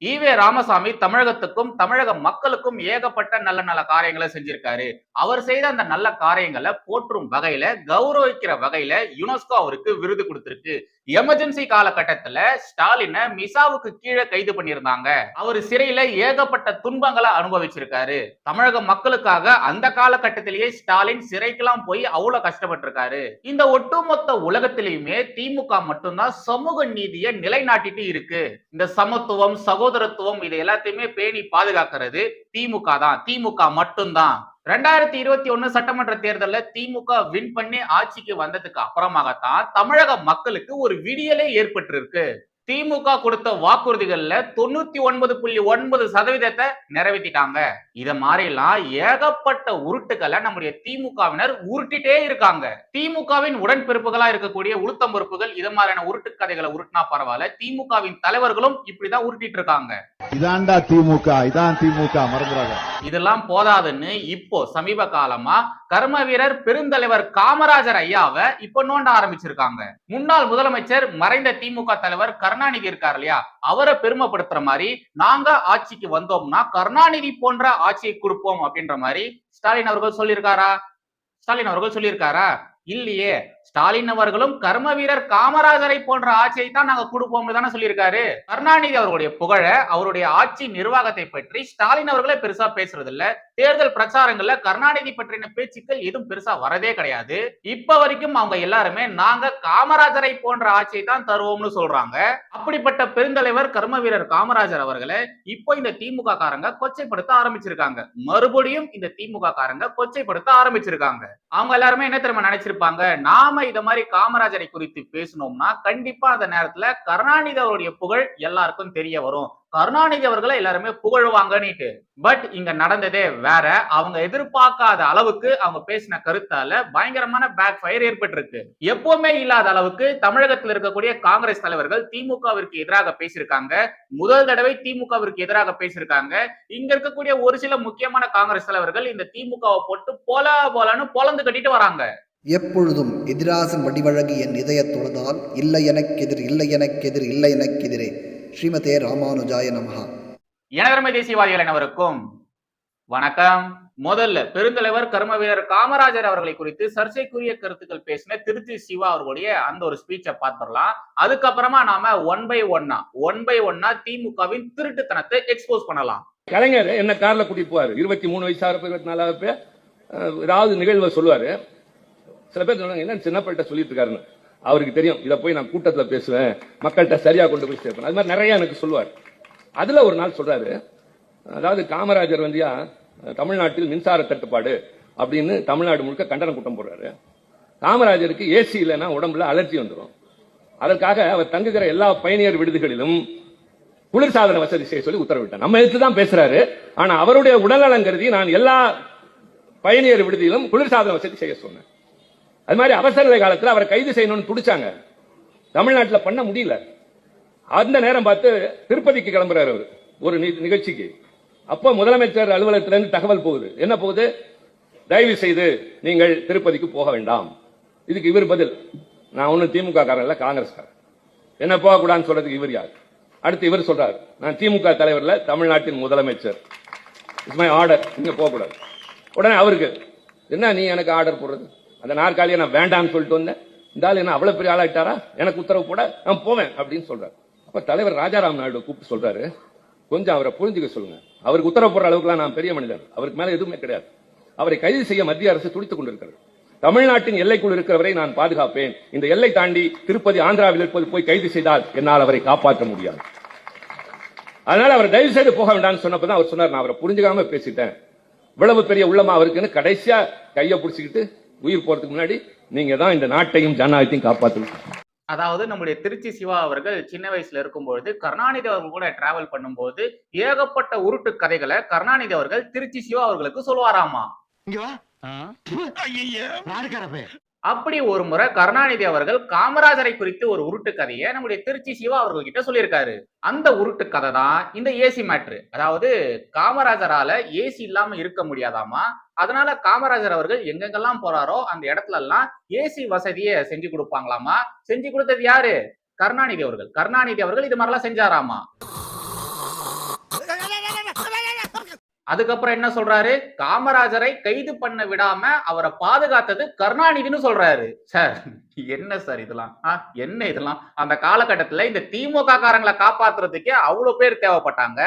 EV Ramasamy தமிழகத்துக்கும் தமிழக மக்களுக்கும் ஏகப்பட்ட நல்ல நல்ல காரியங்களை செஞ்சிருக்காரு. அவர் செய்த அந்த நல்ல காரியங்களை போற்றும் வகையில கௌரவிக்கிற வகையில யுனெஸ்கோ அவருக்கு விருது கொடுத்திருக்கு. எமர்ஜென்சி காலகட்டத்துல ஸ்டாலினை மிசாவுக்கு கீழே கைது பண்ணியிருந்தாங்க. அவர் சிறையில ஏகப்பட்ட துன்பங்களை அனுபவிச்சிருக்காரு. தமிழக மக்களுக்காக அந்த காலகட்டத்திலேயே ஸ்டாலின் சிறைக்கெல்லாம் போய் அவ்வளவு கஷ்டப்பட்டிருக்காரு. இந்த ஒட்டுமொத்த உலகத்திலையுமே திமுக மட்டும்தான் சமூக நீதியை நிலைநாட்டிட்டு இருக்கு. இந்த சமத்துவம் சகோதரத்துவம் இது எல்லாத்தையுமே பேணி பாதுகாக்கிறது திமுக தான். திமுக மட்டும்தான். ரெண்டாயிரத்தி இருபத்தி ஒண்ணு சட்டமன்ற தேர்தலில் திமுக வின் பண்ணி ஆட்சிக்கு வந்ததுக்கு அப்புறமாகத்தான் தமிழக மக்களுக்கு ஒரு விடியலே ஏற்பட்டிருக்கு. திமுக கொடுத்த வாக்குறுதிகள்ல தொண்ணூத்தி ஒன்பது புள்ளி ஒன்பது சதவீதத்தை நிறைவேற்றிட்டாங்க இத மாதிரிலாம் ஏகப்பட்ட உருட்டுகளை நம்முடைய திமுகவினர் உருட்டிட்டே இருக்காங்க. திமுகவின் உடன்பிறப்புகளா இருக்கக்கூடிய உளுத்தம் பொறுப்புகள் இது மாதிரியான உருட்டு கதைகளை உருட்டினா பரவாயில்ல. திமுகவின் தலைவர்களும் இப்படிதான் உருட்டிட்டு இருக்காங்க இதான்டா திமுக இதான் திமுக மறந்துடாத. இதெல்லாம் போதாதுன்னு இப்போ சமீப காலமா கர்ம வீரர் பெருந்தலைவர் காமராஜர் ஐயாவை இப்போ நோண்ட ஆரம்பிச்சிருக்காங்க. முன்னாள் முதலமைச்சர் மறைந்த திமுக தலைவர் கருணாநிதி இருக்கார் இல்லையா? அவரை பெருமைப்படுத்துற மாதிரி நாங்க ஆட்சிக்கு வந்தோம்னா கருணாநிதி போன்ற ஆட்சியை கொடுப்போம் அப்படின்ற மாதிரி ஸ்டாலின் அவர்கள் சொல்லியிருக்காரா? ஸ்டாலின் அவர்கள் சொல்லியிருக்காரா? இல்லையே. ஸ்டாலின் அவர்களும் கர்ம வீரர் காமராஜரை போன்ற ஆட்சியை தான் நாங்க கொடுப்போம்னு தானே சொல்லியிருக்காரு. கருணாநிதி அவர்களுடைய புகழ அவருடைய ஆட்சி நிர்வாகத்தை பற்றி ஸ்டாலின் அவர்களே பெருசா பேசுறது இல்ல தேர்தல் பிரச்சாரங்கள்ல கருணாநிதி பற்றின பேச்சுக்கள் எதுவும் பெருசா வரதே கிடையாது. இப்ப வரைக்கும் அவங்க எல்லாருமே நாங்க காமராஜரை போன்ற ஆட்சியை தான் தருவோம்னு சொல்றாங்க. அப்படிப்பட்ட பெருந்தலைவர் கர்ம வீரர் காமராஜர் அவர்களை இப்போ இந்த திமுக காரங்க கொச்சைப்படுத்த ஆரம்பிச்சிருக்காங்க. மறுபடியும் இந்த திமுக காரங்க கொச்சைப்படுத்த ஆரம்பிச்சிருக்காங்க. அவங்க எல்லாருமே என்ன தெரியுமா நினைச்சிருப்பாங்க? நாம இத மாதிரி காமராஜரை குறித்து பேசணும்னா கண்டிப்பா அந்த நேரத்துல கருணாநிதி அவருடைய புகழ் எல்லாருக்கும் தெரிய வரும். கருணாநிதி அவர்களை எல்லாருமே புகழுவாங்கன்னுட்டு. பட் இங்க நடந்ததே வேற. அவங்க எதிர்பார்க்காத அளவுக்கு அவங்க பேசின கருத்தால பயங்கரமான பேக் ஃபயர் ஏற்பட்டிருக்கு. எப்பவுமே இல்லாத அளவுக்கு தமிழகத்தில் இருக்கக்கூடிய காங்கிரஸ் தலைவர்கள் திமுகவிற்கு எதிராக பேசியிருக்காங்க. முதல் தடவை திமுகவிற்கு எதிராக பேசியிருக்காங்க. இங்க இருக்கக்கூடிய ஒரு சில முக்கியமான காங்கிரஸ் தலைவர்கள் இந்த திமுகவை போட்டு போல போலன்னு பொலந்து கட்டிட்டு வராங்க. எப்பொழுதும் எதிராசன் வடிவழகு என் இதயத் தொழுதால் இல்லை எனக்கெதிர் இல்லை எனக்கெதிர் இல்லை எனக்கெதிரே ஸ்ரீமதே ராமானுஜாய நமஹா. எனதர்மை தேசியவாதிகள் அனைவருக்கும் வணக்கம். முதல்ல பெருந்தலைவர் கர்ம வீரர் காமராஜர் அவர்களை குறித்து சர்ச்சைக்குரிய கருத்துக்கள் பேசின திருச்சி சிவா அவர்களுடைய அந்த ஒரு ஸ்பீச்சை பார்த்துடலாம். அதுக்கப்புறமா நாம ஒன் பை ஒன்னா ஒன் பை ஒன்னா திமுகவின் திருட்டுத்தனத்தை எக்ஸ்போஸ் பண்ணலாம். கலைஞர் என்ன கார்ல கூட்டிட்டு போவாரு? இருபத்தி மூணு வயசாக இருபத்தி நாலாவது ஏதாவது நிகழ்வை சொல்லுவாரு. சில பேர் சொன்னாங்க என்ன சின்ன சொல்லிட்டு இருக்காருன்னு அவருக்கு தெரியும். இதை போய் நான் கூட்டத்துல பேசுவேன். மக்கள்கிட்ட சரியா கொண்டு போய் சேர்ப்பேன். அது மாதிரி நிறைய எனக்கு சொல்லுவார். அதுல ஒரு நாள் சொல்றாரு அதாவது காமராஜர் வந்தியா தமிழ்நாட்டில் மின்சார தட்டுப்பாடு அப்படின்னு தமிழ்நாடு முழுக்க கண்டன கூட்டம் போடுறாரு. காமராஜருக்கு ஏசி இல்லைன்னா உடம்புல அலர்ஜி வந்துடும் அதற்காக அவர் தங்குகிற எல்லா பயணியர் விடுதிகளிலும் குளிர்சாதன வசதி செய்ய சொல்லி உத்தரவிட்டார். நம்ம எடுத்து தான் பேசுறாரு. ஆனா அவருடைய உடல்நலம் கருதி நான் எல்லா பயணியர் விடுதியிலும் குளிர்சாதன வசதி செய்ய சொன்னேன். அது மாதிரி அவசர நிலை காலத்தில் அவரை கைது செய்யணும்னு துடிச்சாங்க. தமிழ்நாட்டில் பண்ண முடியல. அந்த நேரம் பார்த்து திருப்பதிக்கு கிளம்புறாரு அவர் ஒரு நி- நிகழ்ச்சிக்கு. அப்போ முதலமைச்சர் அலுவலகத்திலிருந்து தகவல் போகுது. என்ன போகுது? தயவு செய்து நீங்கள் திருப்பதிக்கு போக வேண்டாம். இதுக்கு இவர் பதில். நான் ஒன்றும் திமுக காரன் இல்லை காங்கிரஸ்காரன். என்ன போகக்கூடாதுன்னு சொல்றதுக்கு இவர் யார்? அடுத்து இவர் சொல்றாரு. நான் திமுக தலைவரில் தமிழ்நாட்டின் முதலமைச்சர். இட்ஸ் மை ஆர்டர் நீங்க போகக்கூடாது. உடனே அவருக்கு என்ன நீ எனக்கு ஆர்டர் போடுறது? அந்த நாற்காலியை நான் வேண்டாம்னு சொல்லிட்டு வந்தேன். இந்த ஆள் என்ன அவ்வளவு பெரிய ஆளாயிட்டாரா? எனக்கு உத்தரவு போட நான் போவேன் அப்படின்னு சொல்றாரு. அப்ப தலைவர் ராஜாராம் நாயுடு கூப்பிட்டு சொல்றாரு. கொஞ்சம் அவரை புரிஞ்சுக்க சொல்லுங்க. அவருக்கு உத்தரவு போடுற அளவுக்குலாம் நான் பெரிய மனிதர். அவருக்கு மேல எதுவுமே கிடையாது. அவரை கைது செய்ய மத்திய அரசு துடித்துக் கொண்டிருக்கிறது. தமிழ்நாட்டின் எல்லைக்குள் இருக்கிறவரை நான் பாதுகாப்பேன். இந்த எல்லை தாண்டி திருப்பதி ஆந்திராவில் இருப்பது போய் கைது செய்தால் என்னால் அவரை காப்பாற்ற முடியாது. அதனால அவர் தயவு செய்து போக வேண்டாம்னு சொன்னப்பதான் அவர் சொன்னார். நான் அவரை புரிஞ்சுக்காம பேசிட்டேன். இவ்வளவு பெரிய உள்ளமா அவருக்குன்னு கடைசியா கைய பிடிச்சிக்கிட்டு உயிர் போறதுக்கு முன்னாடி நீங்க தான் இந்த நாட்டையும் ஜனநாயகத்தையும் காப்பாற்றணும் அதாவது நம்முடைய திருச்சி சிவா அவர்கள் சின்ன வயசுல இருக்கும்பொழுது கருணாநிதி அவர்கள் கூட டிராவல் பண்ணும்போது ஏகப்பட்ட உருட்டு கதைகளை கருணாநிதி அவர்கள் திருச்சி சிவா அவர்களுக்கு சொல்லுவாராமா? இங்க வா. நாடுக்காரப்பே அப்படி ஒரு முறை கருணாநிதி அவர்கள் காமராஜரை குறித்து ஒரு உருட்டு கதையை நம்முடைய திருச்சி சிவா அவர்கள் கிட்ட சொல்லியிருக்காரு. அந்த உருட்டு கதை தான் இந்த ஏசி மேட்ரு. அதாவது காமராஜரால ஏசி இல்லாம இருக்க முடியாதாமா? அதனால காமராஜர் அவர்கள் எங்கெங்கெல்லாம் போறாரோ அந்த இடத்துல எல்லாம் ஏசி வசதியை செஞ்சு கொடுப்பாங்களாமா? செஞ்சு கொடுத்தது யாரு? கருணாநிதி அவர்கள். கருணாநிதி அவர்கள் இது மாதிரிலாம் செஞ்சாராமா? அதுக்கப்புறம் என்ன சொல்றாரு? காமராஜரை கைது பண்ண விடாம அவரை பாதுகாத்தது கருணாநிதினு சொல்றாரு. சார் என்ன சார் இதெல்லாம்? என்ன இதெல்லாம்? அந்த காலகட்டத்துல இந்த திமுக காரங்களை காப்பாத்துறதுக்கே அவ்வளவு பேர் தேவைப்பட்டாங்க.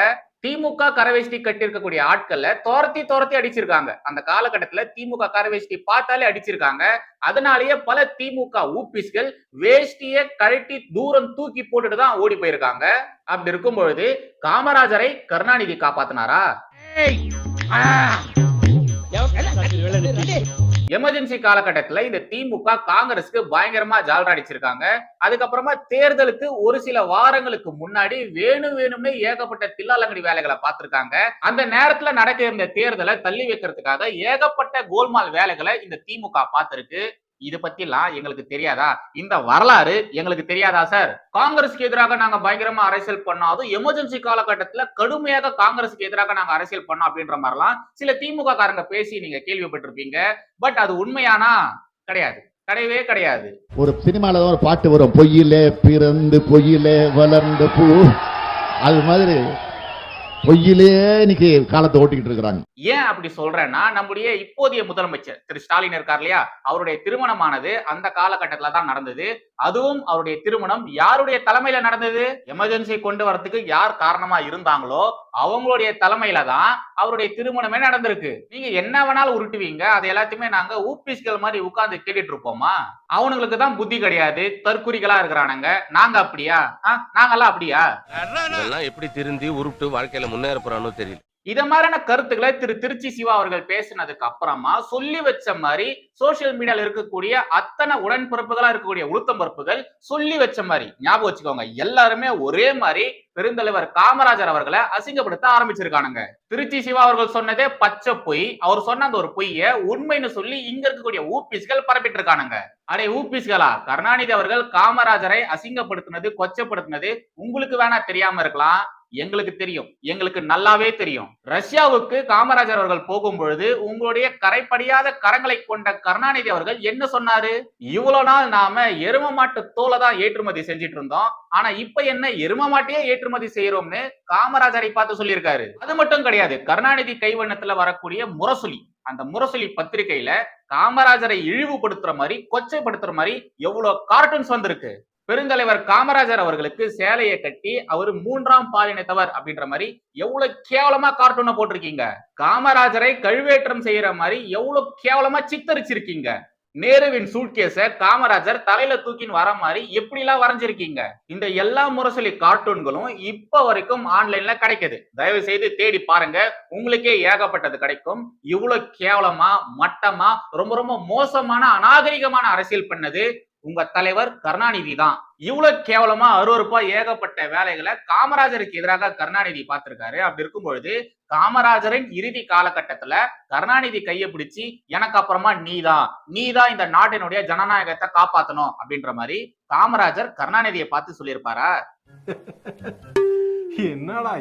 திமுக கரவேஷ்டி கட்டிருக்கக்கூடிய ஆட்கள்ல துரத்தி துரத்தி அடிச்சிருக்காங்க. அந்த காலகட்டத்துல திமுக கரவேஷ்டி பார்த்தாலே அடிச்சிருக்காங்க. அதனாலேயே பல திமுக ஊபிஸ்கள் வேஷ்டிய கழட்டி தூரம் தூக்கி போட்டுட்டு தான் ஓடி போயிருக்காங்க. அப்படி இருக்கும் பொழுது காமராஜரை கருணாநிதி காப்பாத்தினாரா? எமர்ஜென்சி காலகட்டத்துல இந்த திமுக காங்கிரஸ்க்கு பயங்கரமா ஜால்ரா அடிச்சிருக்காங்க. அதுக்கப்புறமா தேர்தலுக்கு ஒரு சில வாரங்களுக்கு முன்னாடி வேணும் வேணும்னே ஏகப்பட்ட தில்லாலங்கடி வேலைகளை பார்த்திருக்காங்க. அந்த நேரத்துல நடக்க இருந்த தேர்தலை தள்ளி வைக்கிறதுக்காக ஏகப்பட்ட கோல்மால் வேலைகளை இந்த திமுக பார்த்திருக்கு. இது பத்திலாம் எங்களுக்கு தெரியாதா? இந்த வரலாறு எங்களுக்கு தெரியாதா சார் காங்கிரஸ்க்கு எதிராக நாங்க பயங்கரமா அரசியல் பண்ணோம். அதுவும் எமர்ஜென்சி காலகட்டத்துல கடுமையாக காங்கிரஸுக்கு எதிராக நாங்க அரசியல் பண்ணோம் அப்படின்ற மாதிரிலாம் சில திமுக காரங்க பேசி நீங்க கேள்விப்பட்டிருப்பீங்க. பட் அது உண்மையானா? கிடையாது. கிடையவே கிடையாது. ஒரு சினிமால ஒரு பாட்டு வரும். பொய்யிலே பிறந்து பொய்யிலே வளர்ந்த பூ. அது மாதிரி பொய்யிலே இன்னைக்கு காலத்தை ஓட்டிக்கிட்டு இருக்கிறாங்க. ஏன் அப்படி சொல்றேன்னா நம்முடைய இப்போதைய முதலமைச்சர் திரு ஸ்டாலின் இருக்கார் இல்லையா? அவருடைய திருமணமானது அந்த காலகட்டத்துல தான் நடந்தது. அதுவும் அவருடைய திருமணம் யாருடைய தலைமையில நடந்தது? எமர்ஜென்சி கொண்டு வரதுக்கு யார் காரணமா இருந்தாங்களோ அவங்களுடைய தலைமையில தான் அவருடைய திருமணமே நடந்திருக்கு. நீங்க என்ன வேணாலும் உருட்டுவீங்க. அது எல்லாத்தையுமே நாங்க ஊபிஸ்கள் மாதிரி உட்கார்ந்து கேட்டுட்டு இருப்போமா? அவனுங்களுக்கு தான் புத்தி கிடையாது. தற்குறிகளா இருக்கிறானுங்க. நாங்க அப்படியா? ஆ, நாங்கெல்லாம் அப்படியா? எப்படி திருந்தி உருட்டு வாழ்க்கையில முன்னேற போறானோ தெரியல. இத மாதிரியான கருத்துக்களை திரு திருச்சி சிவா அவர்கள் பேசினதுக்கு அப்புறமா சொல்லி வச்ச மாதிரி சோசியல் மீடியால இருக்கக்கூடிய அத்தனை உடன்பிறப்புகளா இருக்கக்கூடிய உளுத்தம் பருப்புகள் சொல்லி வச்ச மாதிரி ஞாபகம் வச்சுக்கோங்க. எல்லாருமே ஒரே மாதிரி பெருந்தலைவர் காமராஜர் அவர்களை அசிங்கப்படுத்த ஆரம்பிச்சிருக்கானுங்க. திருச்சி சிவா அவர்கள் சொன்னதே பச்சை பொய். அவர் சொன்ன அந்த ஒரு பொய்ய உண்மைன்னு சொல்லி இங்க இருக்கக்கூடிய ஊபிஸ்கள் பரப்பிட்டு இருக்கானுங்க அடே ஊபிஸ்களா கருணாநிதி அவர்கள் காமராஜரை அசிங்கப்படுத்தினது கொச்சப்படுத்தினது உங்களுக்கு வேணா தெரியாம இருக்கலாம். எங்களுக்கு தெரியும். எங்களுக்கு நல்லாவே தெரியும். ரஷ்யாவுக்கு காமராஜர் அவர்கள் போகும் பொழுது உங்களுடைய கரைப்படியாத கரங்களை கொண்ட கருணாநிதி அவர்கள் என்ன சொன்னாரு? இவ்வளவு நாள் நாம எரும மாட்டு தோலை தான் ஏற்றுமதி செஞ்சிட்டு இருந்தோம் ஆனா இப்ப என்ன எரும மாட்டையே ஏற்றுமதி செய்யறோம்னு காமராஜரை பார்த்து சொல்லியிருக்காரு. அது மட்டும் கிடையாது. கருணாநிதி கைவண்ணத்துல வரக்கூடிய முரசொலி. அந்த முரசொலி பத்திரிகையில காமராஜரை இழிவுபடுத்துற மாதிரி கொச்சைப்படுத்துற மாதிரி எவ்வளவு கார்ட்டூன்ஸ் வந்திருக்கு. பெருந்தலைவர் காமராஜர் அவர்களுக்கு சேலையை கட்டி அவர் மூன்றாம் பாலினத்தவர் அப்படின்ற மாதிரி எவ்வளவு கேவலமா கார்ட்டூனை போட்டிருக்கீங்க? காமராஜரை கழுவேற்றம் செய்யற மாதிரி எவ்வளவு கேவலமா சித்தரிச்சிருக்கீங்க? நேருவின் சூட்கேஸ காமராஜர் தலையில தூக்கின்னு வர மாதிரி எப்படி எல்லாம் வரைஞ்சிருக்கீங்க? இந்த எல்லா முரசொலி கார்ட்டூன்களும் இப்ப வரைக்கும் ஆன்லைன்ல கிடைக்குது. தயவு செய்து தேடி பாருங்க. உங்களுக்கே ஏகப்பட்டது கிடைக்கும். இவ்வளவு கேவலமா மட்டமா ரொம்ப ரொம்ப மோசமான அநாகரிகமான அரசியல் பண்ணது உங்க தலைவர் கருணாநிதி தான். இவ்வளவு கேவலமா அருவருப்பா ஏகப்பட்ட வேலைகளை காமராஜருக்கு எதிராக கருணாநிதி பார்த்திருக்காரு. அப்படி இருக்கும் பொழுது காமராஜரின் இறுதி காலகட்டத்துல கருணாநிதி கையை பிடிச்சி எனக்கு அப்புறமா நீதான் நீதான் இந்த நாட்டினுடைய ஜனநாயகத்தை காப்பாத்தணும். அப்படின்ற மாதிரி காமராஜர் கருணாநிதியை பார்த்து சொல்லியிருப்பாரா? என்னடா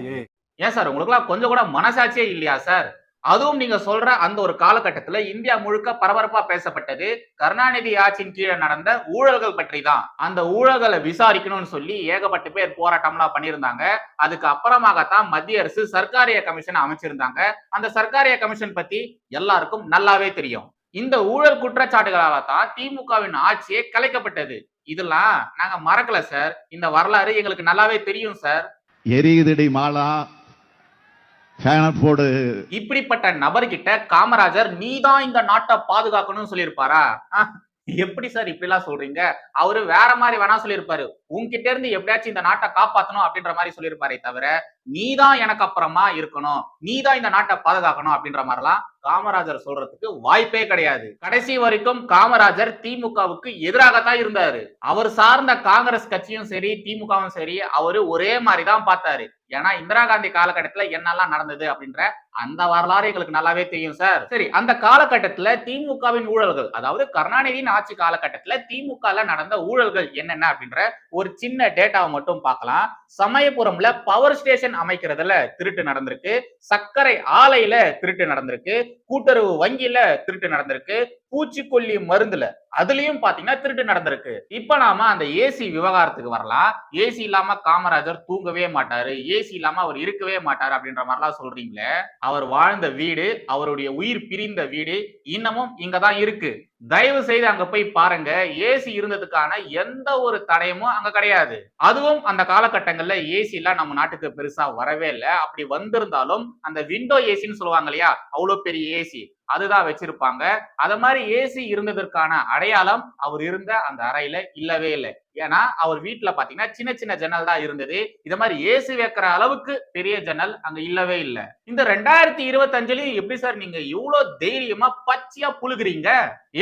ஏன் சார் உங்களுக்குலாம் கொஞ்சம் கூட மனசாட்சியே இல்லையா சார்? அதுவும் நீங்க சொல்ற அந்த ஒரு காலகட்டத்துல இந்தியா முழுக்க பரபரப்பா பேசப்பட்டது கருணாநிதி ஆட்சியின் கீழே நடந்த ஊழல்கள் பற்றி தான் அந்த ஊழல்களை விசாரிக்கணும்னு சொல்லி ஏகப்பட்ட பேர் போராட்டம்லாம் பண்ணியிருந்தாங்க. அதுக்கு அப்புறமாகத்தான் மத்திய அரசு சர்க்காரிய கமிஷன் அமைச்சிருந்தாங்க. அந்த சர்க்காரிய கமிஷன் பத்தி எல்லாருக்கும் நல்லாவே தெரியும். இந்த ஊழல் குற்றச்சாட்டுகளால தான் திமுகவின் ஆட்சியே கலைக்கப்பட்டது. இதெல்லாம் நாங்க மறக்கல சார். இந்த வரலாறு எங்களுக்கு நல்லாவே தெரியும் சார். எரியுதடி மாலா போடு. இப்படிப்பட்ட நபர்கிட்ட காமராஜர் நீதான் இந்த நாட்டை பாதுகாக்கணும்னு சொல்லியிருப்பாரா? எப்படி சார் இப்படி எல்லாம் சொல்றீங்க? அவரு வேற மாதிரி வேணா சொல்லியிருப்பாரு. உங்ககிட்ட இருந்து எப்படியாச்சும் இந்த நாட்டை காப்பாத்தணும் அப்படின்ற மாதிரி சொல்லியிருப்பாரே தவிர நீதான் எனக்கு அப்புறமா இருக்கணும். நீதான் இந்த நாட்டை பாதுகாக்கணும் அப்படின்ற மாதிரிலாம் காமராஜர் சொல்றதுக்கு வாய்ப்பே கிடையாது. கடைசி வரைக்கும் காமராஜர் திமுகவுக்கு எதிராகத்தான் இருந்தாரு. அவர் சார்ந்த காங்கிரஸ் கட்சியும் சரி திமுகவும் சரி அவரு ஒரே மாதிரி தான் பார்த்தாரு. ஏன்னா இந்திரா காந்தி காலகட்டத்துல என்னெல்லாம் நடந்தது அப்படின்ற அந்த வரலாறு எங்களுக்கு நல்லாவே தெரியும் சார். சரி அந்த காலகட்டத்துல திமுகவின் ஊழல்கள் அதாவது கருணாநிதியின் ஆட்சி காலகட்டத்துல திமுகல நடந்த ஊழல்கள் என்னென்ன அப்படின்ற ஒரு சின்ன டேட்டாவை மட்டும் பார்க்கலாம். சமயபுரம்ல பவர் ஸ்டேஷன் அமைக்கிறதுல திருட்டு நடந்திருக்கு. சர்க்கரை ஆலையில திருட்டு நடந்திருக்கு. கூட்டுறவு வங்கியில திருட்டு நடந்திருக்கு. பூச்சிக்கொல்லி மருந்துல அதுலயும் பாத்தீங்கன்னா திருட்டு நடந்திருக்கு. இப்ப நாம அந்த ஏசி விவகாரத்துக்கு வரலாம். ஏசி இல்லாம காமராஜர் தூங்கவே மாட்டாரு. ஏசி இல்லாம அவர் இருக்கவே மாட்டாரு அப்படின்ற மாதிரிலாம் சொல்றீங்களே அவர் வாழ்ந்த வீடு அவருடைய உயிர் பிரிந்த வீடு இன்னமும் இங்கதான் இருக்கு. தயவு செய்து அங்க போய் பாருங்க. ஏசி இருந்ததுக்கான எந்த ஒரு தடயமும் அங்க கிடையாது. அதுவும் அந்த காலகட்டங்கள்ல ஏசி எல்லாம் நம்ம நாட்டுக்கு பெருசா வரவே இல்லை. அப்படி வந்திருந்தாலும் அந்த விண்டோ ஏசின்னு சொல்லுவாங்க இல்லையா? அவ்வளவு பெரிய ஏசி அதுதான் வச்சிருப்பாங்க. அத மாதிரி ஏசி இருந்ததற்கான அடையாளம் அவர் இருந்த அந்த அறையில இல்லவே இல்லை. ஏன்னா அவர் வீட்டுல பாத்தீங்கன்னா சின்ன சின்ன ஜன்னல் தான் இருந்தது. இத மாதிரி ஏசி வைக்கிற அளவுக்கு பெரிய ஜன்னல் அங்க இல்லவே இல்லை. இந்த ரெண்டாயிரத்தி இருபத்தஞ்சுலயும் எப்படி சார் நீங்க இவ்வளவு தைரியமா பச்சையா புழுகுறீங்க?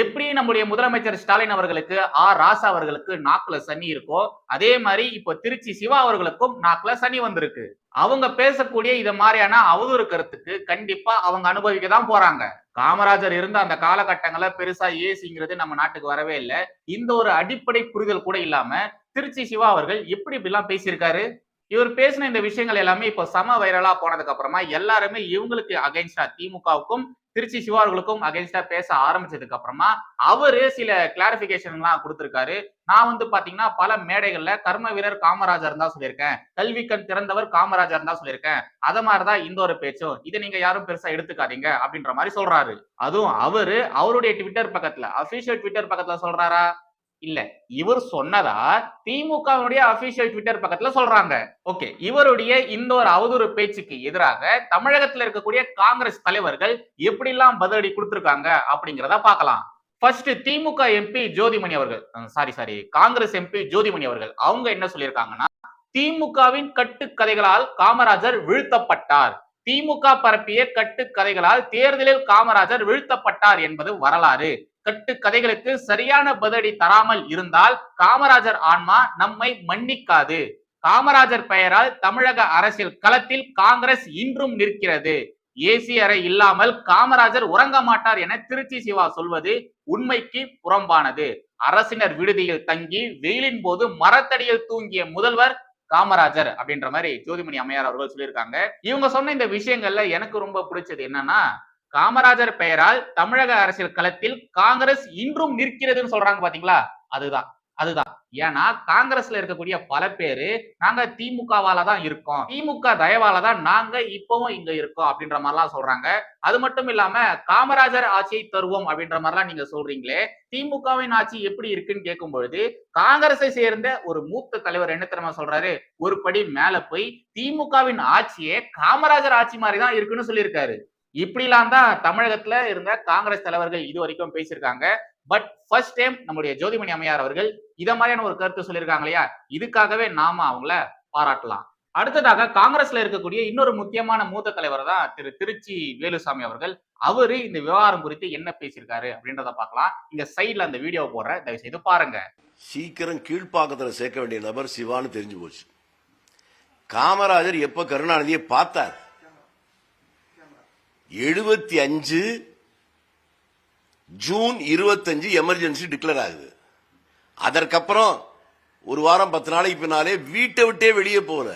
எப்படி நம்முடைய முதலமைச்சர் ஸ்டாலின் அவர்களுக்கு ஆர் ராசா அவர்களுக்கு நாக்குல சனி இருக்கோ அதே மாதிரி இப்போ திருச்சி சிவா அவர்களுக்கும் நாக்குல சனி வந்திருக்கு. அவங்க பேசக்கூடிய இத மாதிரியான அவதூறு கருத்துக்கு கண்டிப்பா அவங்க அனுபவிக்க தான் போறாங்க. காமராஜர் இருந்த அந்த காலகட்டங்கள்ல பெருசா ஏசிங்கிறது நம்ம நாட்டுக்கு வரவே இல்லை. இந்த ஒரு அடிப்படை புரிதல் கூட இல்லாம திருச்சி சிவா அவர்கள் எப்படி இப்படி எல்லாம் பேசியிருக்காரு. இவர் பேசின இந்த விஷயங்கள் எல்லாமே இப்போ சம வைரலா போனதுக்கு அப்புறமா எல்லாருமே இவங்களுக்கு அகைன்ஸ்டா திமுகவுக்கும் திருச்சி சிவார்களுக்கும் அகைன்ஸ்டா பேச ஆரம்பிச்சதுக்கு அப்புறமா அவரு சில கிளாரிபிகேஷன் எல்லாம் கொடுத்திருக்காரு. நான் வந்து பாத்தீங்கன்னா பல மேடைகள்ல கர்ம வீரர் காமராஜர் தான் சொல்லியிருக்கேன். கல்வி கண் திறந்தவர் காமராஜர் தான் சொல்லியிருக்கேன். அத மாதிரிதான் இந்த ஒரு பேச்சும். இதை நீங்க யாரும் பெருசா எடுத்துக்காதீங்க அப்படின்ற மாதிரி சொல்றாரு. அதுவும் அவரு அவருடைய ட்விட்டர் பக்கத்துல அபிஷியல் ட்விட்டர் பக்கத்துல சொல்றாரா? இல்ல. இவர் சொன்னதா திமுகவினுடைய அபிஷியல் ட்விட்டர் பக்கத்துல சொல்றாங்க. ஓகே இவருடைய இந்த ஒரு அவதூறு பேச்சுக்கு எதிராக தமிழகத்துல இருக்கக்கூடிய காங்கிரஸ் தலைவர்கள் எப்படி எல்லாம் பதிலடி கொடுத்திருக்காங்க அப்படிங்கிறத பாக்கலாம் ஃபர்ஸ்ட் திமுக எம்பி ஜோதிமணி அவர்கள் sorry sorry Congress MP Jothimani அவர்கள் அவங்க என்ன சொல்லியிருக்காங்கன்னா திமுகவின் கட்டுக்கதைகளால் காமராஜர் வீழ்த்தப்பட்டார். திமுக பரப்பிய கட்டுக்கதைகளால் தேர்தலில் காமராஜர் வீழ்த்தப்பட்டார் என்பது வரலாறு. கட்டுக்கதைகளுக்கு சரியான பதிலடி தராமல் இருந்தால் காமராஜர் ஆன்மா நம்மை மன்னிக்காது. காமராஜர் பெயரால் தமிழக அரசியல் களத்தில் காங்கிரஸ் இன்றும் நிற்கிறது. ஏசி அறை இல்லாமல் காமராஜர் உறங்க மாட்டார் என திருச்சி சிவா சொல்வது உண்மைக்கு புறம்பானது. அரசினர் விடுதியில் தங்கி வெயிலின் போது மரத்தடியில் தூங்கிய முதல்வர் காமராஜர் அப்படின்ற மாதிரி ஜோதிமணி அம்மையார் அவர்கள் சொல்லியிருக்காங்க. இவங்க சொன்ன இந்த விஷயங்கள்ல எனக்கு ரொம்ப பிடிச்சது என்னன்னா காமராஜர் பெயரால் தமிழக அரசியல் களத்தில் காங்கிரஸ் இன்றும் நிற்கிறதுன்னு சொல்றாங்க பாத்தீங்களா? அதுதான். அதுதான். ஏன்னா காங்கிரஸ்ல இருக்கக்கூடிய பல பேரு நாங்க திமுகவால தான் இருக்கோம். திமுக தயவால தான் நாங்க இப்பவும் இங்க இருக்கோம் அப்படின்ற மாதிரிலாம் சொல்றாங்க. அது மட்டும் இல்லாம காமராஜர் ஆட்சியை தருவோம் அப்படின்ற மாதிரிலாம் நீங்க சொல்றீங்களே திமுகவின் ஆட்சி எப்படி இருக்குன்னு கேட்கும் பொழுது காங்கிரஸை சேர்ந்த ஒரு மூத்த தலைவர் என்ன தெரியுமா சொல்றாரு? ஒரு படி மேல போய் திமுகவின் ஆட்சியே காமராஜர் ஆட்சி மாதிரி தான் இருக்குன்னு சொல்லியிருக்காரு. இப்படிலாம் தான் தமிழகத்துல இருந்த காங்கிரஸ் தலைவர்கள் இது வரைக்கும் பேசியிருக்காங்க. பட் ஃபர்ஸ்ட் டைம் நம்முடைய ஜோதிமணி அம்மையார் அவர்கள் இத மாதிரியான ஒரு கருத்து சொல்லியிருக்காங்க இல்லையா? இதுக்காகவே நாம அவங்கள பாராட்டலாம். அடுத்ததாக காங்கிரஸ்ல இருக்கக்கூடிய இன்னொரு முக்கியமான மூத்த தலைவர் தான் திரு திருச்சி வேலுசாமி அவர்கள். அவரு இந்த விவகாரம் குறித்து என்ன பேசியிருக்காரு அப்படின்றத பார்க்கலாம். இந்த சைட்ல அந்த வீடியோ போடுற தயவு செய்து பாருங்க. சீக்கிரம் கீழ்ப்பாக்கத்துல சேர்க்க வேண்டிய நபர் சிவான்னு தெரிஞ்சு போச்சு. காமராஜர் எப்ப கருணாநிதியை பார்த்தார்? எழுபத்தி அஞ்சு ஜூன் இருபத்தஞ்சு எமர்ஜென்சி டிக்ளேர் ஆகுது. அதற்கப்புறம் ஒரு வாரம் பத்து நாளைக்கு பின்னாலே வீட்டை விட்டே வெளியே போற.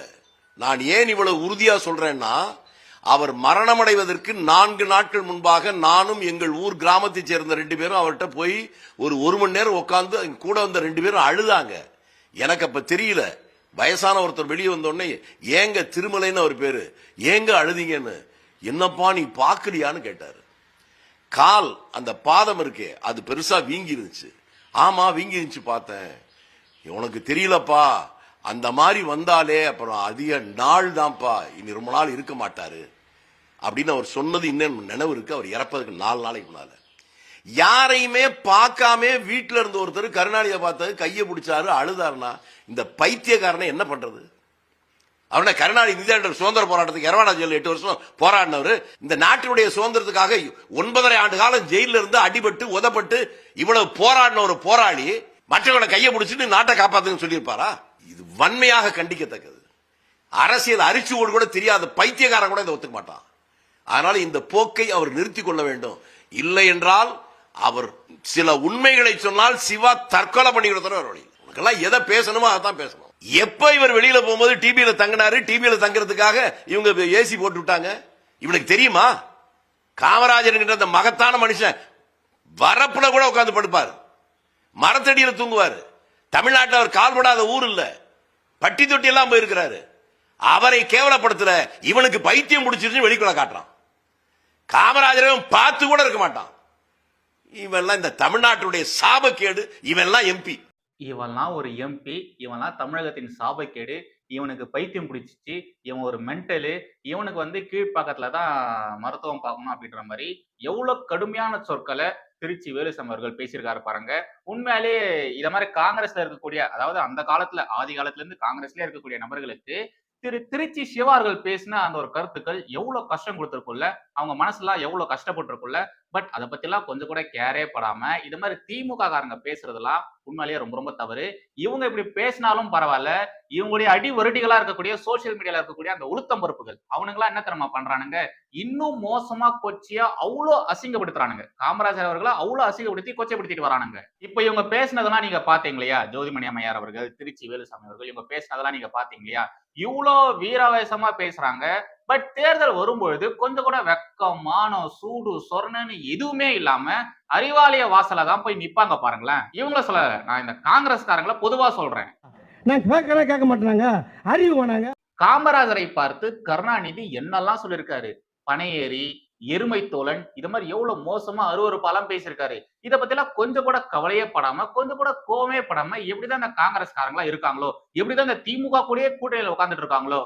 நான் ஏன் இவ்வளவு உறுதியா சொல்றேன்னா அவர் மரணமடைவதற்கு நான்கு நாட்கள் முன்பாக நானும் எங்கள் ஊர் கிராமத்தைச் சேர்ந்த ரெண்டு பேரும் அவர்கிட்ட போய் ஒரு ஒரு மணி நேரம் உட்காந்து கூட வந்த ரெண்டு பேரும் அழுதாங்க. எனக்கு அப்ப தெரியல. வயசான ஒருத்தர் வெளியே வந்தோடனே ஏங்க திருமலைன்னு அவர் பேரு. ஏங்க அழுதீங்கன்னு. என்னப்பா நீ பாக்குறியான்னு கேட்டாரு. கால் அந்த பாதம் இருக்கே அது பெருசா வீங்கி இருந்துச்சு ஆமா வீங்கி இருந்துச்சு பார்த்தேன். உனக்கு தெரியலப்பா அந்த மாதிரி வந்தாலே அப்புறம் அதிக நாள் தான்ப்பா இனி ரொம்ப நாள் இருக்க மாட்டாரு. அப்படின்னு அவர் சொன்னது இன்னும் நினைவு இருக்கு அவர் இறப்பதுக்கு நாலு நாளைக்கு முன்னால. யாரையுமே பார்க்காம வீட்டில இருந்த ஒருத்தர் கருணாநிதியை பார்த்தது கையை பிடிச்சாரு அழுதாருனா இந்த பைத்தியக்காரனை என்ன பண்றது? அவனை கருணாநிதி நிதியாளர் சுதந்திர போராட்டத்துக்கு எரவாடா ஜெயில் எட்டு வருஷம் போராடினவர். இந்த நாட்டினுடைய சுதந்திரத்துக்காக ஒன்பதரை ஆண்டு காலம் ஜெயில இருந்து அடிபட்டு உதப்பட்டு இவ்வளவு போராடின ஒரு போராளி மற்றவங்களை கையை பிடிச்சிட்டு நாட்டை காப்பாத்துன்னு சொல்லியிருப்பாரா? இது வன்மையாக கண்டிக்கத்தக்கது. அரசியல் அரிச்சுவோடு கூட தெரியாத பைத்தியக்காரன் கூட இதை ஒத்துக்க மாட்டான். அதனால இந்த போக்கை அவர் நிறுத்தி கொள்ள வேண்டும். இல்லை என்றால் அவர் சில உண்மைகளை சொன்னால் சிவா தற்கொலை பண்ணி பண்ணிக்கிறத வழி உனக்கெல்லாம் எதை பேசணுமோ அதை தான் பேசணும். எப்ப இவர் வெளியில போகும்போது டிபியில தங்கினாரு? டிபியில தங்குறதுக்காக இவங்க ஏசி போட்டு விட்டாங்க. இவனுக்கு தெரியுமா? காமராஜர் என்கிற அந்த மகத்தான மனுஷன் வரப்புல கூட உட்காந்து படுப்பார். மரத்தடியில் தூங்குவார். தமிழ்நாட்டில் அவர் கால்படாத ஊர் இல்ல. பட்டி தொட்டி எல்லாம் போயிருக்கிறாரு. அவரை கேவலப்படுத்துற இவனுக்கு பைத்தியம் முடிச்சிருந்து வெளிக்குள்ள காட்டுறான். காமராஜரையும் பார்த்து கூட இருக்க மாட்டான். இவெல்லாம் இந்த தமிழ்நாட்டுடைய சாபக்கேடு. இவெல்லாம் எம்பி இவன்லாம் ஒரு எம்பி இவன்லாம் தமிழகத்தின் சாபக்கேடு இவனுக்கு பைத்தியம் பிடிச்சிச்சு இவன் ஒரு மென்டலு இவனுக்கு வந்து கீழ்ப்பாக்கத்துல தான் மருத்துவம் பார்க்கணும் அப்படின்ற மாதிரி எவ்வளவு கடுமையான சொற்களை திருச்சி வேலுசாமி அவர்கள் பேசியிருக்காரு பாருங்க. உண்மையாலே இத மாதிரி காங்கிரஸ்ல இருக்கக்கூடிய அதாவது அந்த காலத்துல ஆதி காலத்துல இருந்து காங்கிரஸ்ல இருக்கக்கூடிய நபர்களுக்கு திரு திருச்சி சிவார்கள் பேசின அந்த ஒரு கருத்துக்கள் எவ்வளவு கஷ்டம் கொடுத்துருக்குள்ள அவங்க மனசுலாம் எவ்வளவு கஷ்டப்பட்டுருக்குள்ள பட் அதை பத்திலாம் கொஞ்சம் கூட கேரே படாம இது மாதிரி திமுக காரங்க பேசுறதெல்லாம் உண்மையிலேயே ரொம்ப ரொம்ப தவறு. இவங்க இப்படி பேசினாலும் பரவாயில்ல. இவங்களுடைய அடி வருடிகளா இருக்கக்கூடிய சோசியல் மீடியால இருக்கக்கூடிய அந்த உளுத்தம் பொறுப்புகள் அவனுங்களாம் என்ன தெரியுமா பண்றானுங்க? இன்னும் மோசமா கொச்சியா அவ்வளோ அசிங்கப்படுத்துறானுங்க. காமராஜர் அவர்களை அவ்வளோ அசிங்கப்படுத்தி கொச்சைப்படுத்திட்டு வரானுங்க. இப்ப இவங்க பேசினதெல்லாம் நீங்க பாத்தீங்க இல்லையா ஜோதிமணி அம்மையார் அவர்கள் திருச்சி வேலுசாமி அவர்கள் இவங்க பேசினதெல்லாம் நீங்க பாத்தீங்க இல்லையா இவ்வளோ வீராவேசமா பேசுறாங்க. பட் தேர்தல் வரும்பொழுது கொஞ்சம் கூட வெக்கம் மானம் சூடு சொர்ணன்னு எதுவுமே இல்லாம அறிவாலய வாசல தான் போய் நிப்பாங்க பாருங்களேன். இவங்கள சொல்ல நான் இந்த காங்கிரஸ்காரங்களை பொதுவா சொல்றேன். நான் கேட்கறேன் கேட்க மாட்டேனாங்க. அறிவு வேணாங்க. காமராஜரை பார்த்து கருணாநிதி என்னெல்லாம் சொல்லியிருக்காரு? பனையேறி எருமை தோழன் இது மாதிரி எவ்வளவு மோசமா அருவருப்பாலாம் பேசியிருக்காரு. இத பத்தி எல்லாம் கொஞ்சம் கூட கவலையே படாம கொஞ்சம் கூட கோவமே படாம எப்படிதான் இந்த காங்கிரஸ்காரங்களா இருக்காங்களோ எப்படிதான் இந்த திமுக கூடயே கூட்டணியில உட்கார்ந்துட்டு இருக்காங்களோ?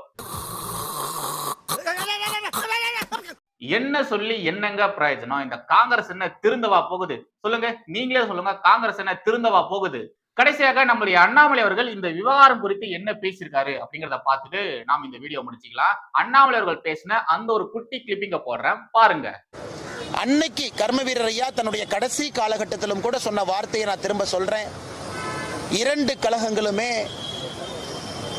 என்ன சொல்லி என்னங்க பிரயோஜனம்? இந்த காங்கிரஸ் என்ன திருந்தவா போகுது? சொல்லுங்க. நீங்களே சொல்லுங்க. காங்கிரஸ் என்ன திருந்தவா போகுது? கடைசியாக நம்மளுடைய அண்ணாமலை அவர்கள் இந்த விவகாரம் குறித்து என்ன பேசியிருக்காரு அப்படிங்கிறத பார்த்துட்டு நாம் இந்த வீடியோ முடிச்சுக்கலாம். அண்ணாமலை அவர்கள் பேசின அந்த ஒரு குட்டி கிளிப்பிங்க போடுறேன். பாருங்க. அன்னைக்கு கர்ம வீரர் ஐயா தன்னுடைய கடைசி காலகட்டத்திலும் கூட சொன்ன வார்த்தையை நான் திரும்ப சொல்றேன். இரண்டு கழகங்களுமே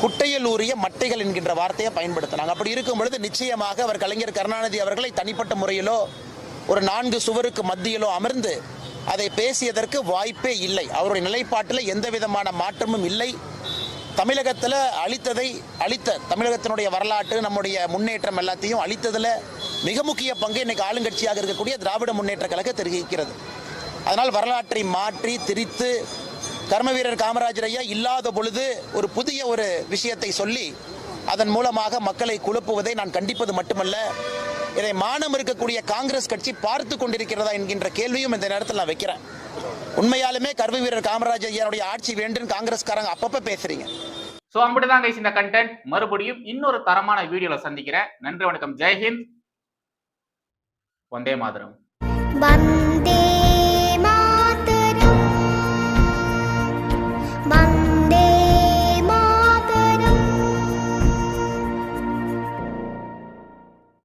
குட்டையில் ஊறிய மட்டைகள் என்கின்ற வார்த்தையை பயன்படுத்தினாங்க. அப்படி இருக்கும் பொழுது நிச்சயமாக அவர் கலைஞர் கருணாநிதி அவர்களை தனிப்பட்ட முறையிலோ ஒரு நான்கு சுவருக்கு மத்தியிலோ அமர்ந்து அதை பேசியதற்கு வாய்ப்பே இல்லை. அவருடைய நிலைப்பாட்டில் எந்த விதமான மாற்றமும் இல்லை. தமிழகத்தில் அழித்ததை அழித்த தமிழகத்தினுடைய வரலாற்று நம்முடைய முன்னேற்றம் எல்லாத்தையும் அழித்ததில் மிக முக்கிய பங்கு இன்னைக்கு ஆளுங்கட்சியாக இருக்கக்கூடிய திராவிட முன்னேற்ற கழக தெரிவிக்கிறது. அதனால் வரலாற்றை மாற்றி திரித்து கர்ம வீரர் காமராஜர் ஐயா இல்லாத பொழுது ஒரு புதிய ஒரு விஷயத்தை சொல்லி அதன் மூலமாக மக்களை குழப்புவதை நான் கண்டிப்பது மட்டுமல்ல இதை மானம் இருக்கக்கூடிய காங்கிரஸ் கட்சி பார்த்து கொண்டிருக்கிறதா என்கின்ற கேள்வியும் இந்த நேரத்தில் நான் வைக்கிறேன். உண்மையாலுமே கர்ம வீரர் காமராஜர் ஐயாவுடைய ஆட்சி வேண்டும் காங்கிரஸ்காரங்க அப்பப்ப பேசுறீங்க. சோ அப்படிதான் guys இந்த கண்டென்ட் மறுபடியும் இன்னொரு தரமான வீடியோல சந்திக்கிறேன். நன்றி வணக்கம். ஜெய்ஹிந்த் வந்தே மாதரம். வந்தே